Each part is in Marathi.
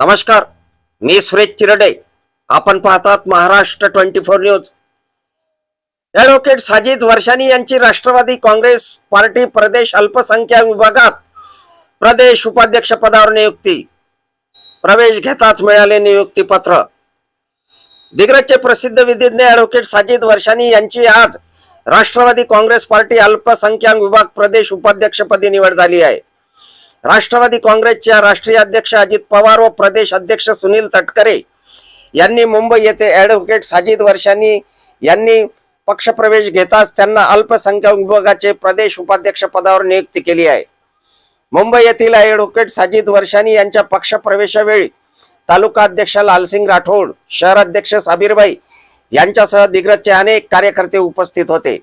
नमस्कार मी सुरेश चिरडे. आपण पाहतात Maharashtra twenty four news. Advocate Sajid Varshani यांची राष्ट्रवादी काँग्रेस पार्टी प्रदेश अल्पसंख्याक विभागात प्रदेश उपाध्यक्ष पदावर नियुक्ती. प्रवेश घेताच मिळाले नियुक्ती पत्र दिग्रजचे प्रसिद्ध विधिज्ञ ऍडव्होकेट साजिद वर्षानी यांची आज राष्ट्रवादी काँग्रेस पार्टी अल्पसंख्याक विभाग प्रदेश उपाध्यक्षपदी निवड झाली आहे. राष्ट्रवादी काँग्रेसच्या राष्ट्रीय अध्यक्ष अजित पवार व प्रदेश अध्यक्ष सुनील तटकरे यांनी मुंबई येथे ऍडव्होकेट साजिद वर्षानी यांनी पक्षप्रवेश घेताच त्यांना अल्पसंख्याक विभागाचे प्रदेश उपाध्यक्ष पदावर नियुक्ती केली आहे. मुंबई येथील ऍडव्होकेट साजिद वर्षानी यांच्या पक्षप्रवेशावेळी तालुका अध्यक्ष लालसिंग राठोड शहर अध्यक्ष साबीरबाई यांच्यासह दिग्रजचे अनेक कार्यकर्ते उपस्थित होते.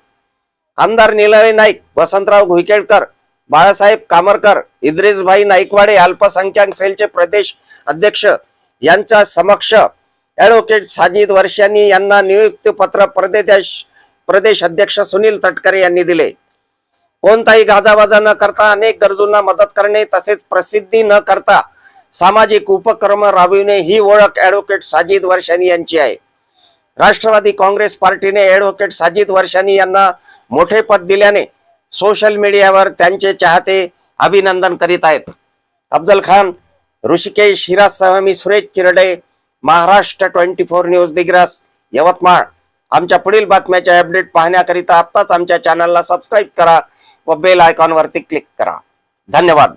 आमदार निलय नाईक वसंतराव घुईकेळकर बाळासाहेब कामरकर इद्रिसभाई नाईकवाडे अल्पसंख्याक सेलचे प्रदेश अध्यक्ष यांच्या समक्ष ॲडव्होकेट साजिद वर्षांनी यांना नियुक्ती पत्र प्रदेश प्रदेश अध्यक्ष सुनील तटकरे यांनी दिले. कोणताही गाजावाजा न करता अनेक गरजूंना मदत करणे तसेच प्रसिद्धी न करता सामाजिक उपक्रम राबविणे ही ओळख ॲडव्होकेट साजिद वर्षानी यांची आहे. राष्ट्रवादी काँग्रेस पार्टीने ॲडव्होकेट साजिद वर्षानी यांना मोठे पद दिल्याने सोशल मीडियावर त्यांचे चाहते अभिनंदन करीत आहेत. अफजल खान ऋषिकेश हिरासह मी Suresh Chirde Maharashtra twenty four news Digras Yavatmal. आमच्या पुढील बातम्याच्या अपडेट पाहण्याकरिता आत्ताच आमच्या चॅनलला सबस्क्राईब करा व बेल आयकॉनवरती क्लिक करा. धन्यवाद.